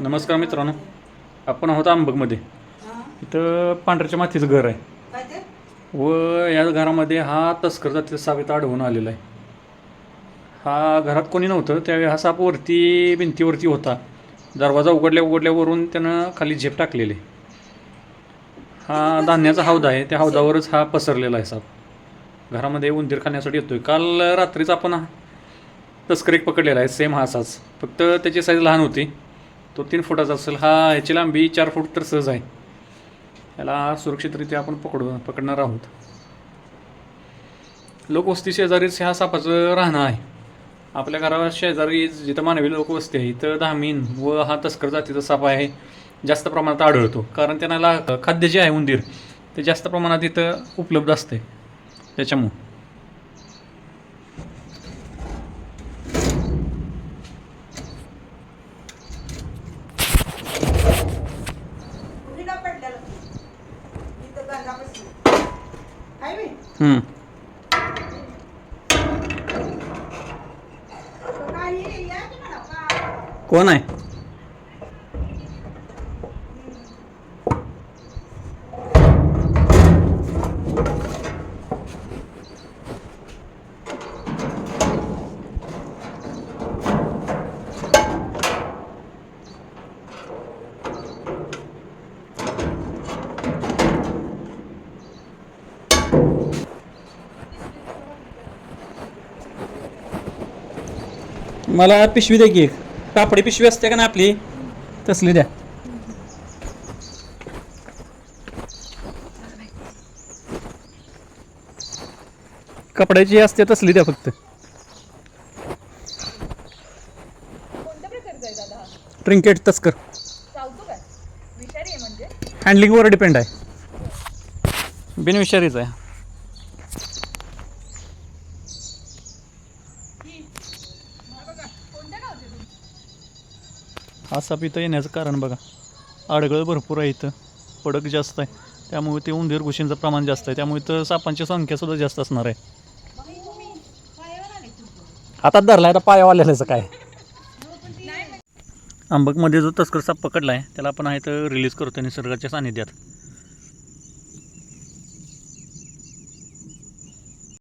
नमस्कार मित्रांनो. आपण आहोत आंबकमध्ये. इथं पांढऱ्याच्या मातीचं घर आहे. व या घरामध्ये हा तस्कर जातीचा साप इथं आढळून आलेला आहे. हा घरात कोणी नव्हतं त्यावेळी हा साप वरती भिंतीवरती होता. दरवाजा उघडल्या उघडल्यावरून त्यानं खाली झेप टाकलेली. हा धान्याचा हौदा आहे त्या हौदावरच हा पसरलेला आहे साप. घरामध्ये उंदीर खाण्यासाठी येतोय. काल रात्रीच आपण तस्कर एक पकडलेला आहे सेम हा असाच फक्त त्याची साईज लहान होती. तो तीन फुटाचा असेल हा ह्याची लांबी चार फूट तर सहज आहे. याला सुरक्षितरित्या आपण पकडू पकडणार आहोत. लोकवस्ती शेजारीच ह्या सापाचं राहणं आहे. आपल्या घरावर शेजारी जिथं मानवी लोकवस्ती आहे इथं धामीन व हा तस्कर जातीचा साप आहे जास्त प्रमाणात आढळतो. कारण त्यांना खाद्य जे आहे उंदीर ते जास्त प्रमाणात इथं उपलब्ध असते. त्याच्यामुळं. हम्म. काही या की म्हणा का कोण आहे मला पिशवी द्या की एक. कापडी पिशवी असते का ना आपली? तसली द्या. कपड्याची असते तसली द्या फक्त. कोणत्या प्रकारचा आहे दादा? हा ट्रिंकेट तस्कर. चावतो काय? विषारी आहे म्हणजे? हँडलिंगवर डिपेंड आहे. बिनविषारीच आहे ही हा बघा कोणत्या गावचे तुम्ही हा साप इथं येण्याचं कारण बघा. आडगळ भरपूर आहे इथं. पडक जास्त आहे. त्यामुळे ते उंदीर घुशींचं प्रमाण जास्त आहे. त्यामुळे इथं सापांची संख्यासुद्धा जास्त असणार आहे. हातात धरला आता पायावाल्याचं काय? आंबकमध्ये जो तस्कर साप पकडला आहे त्याला आपण आहे तर रिलीज करतो निसर्गाच्या सानिध्यात.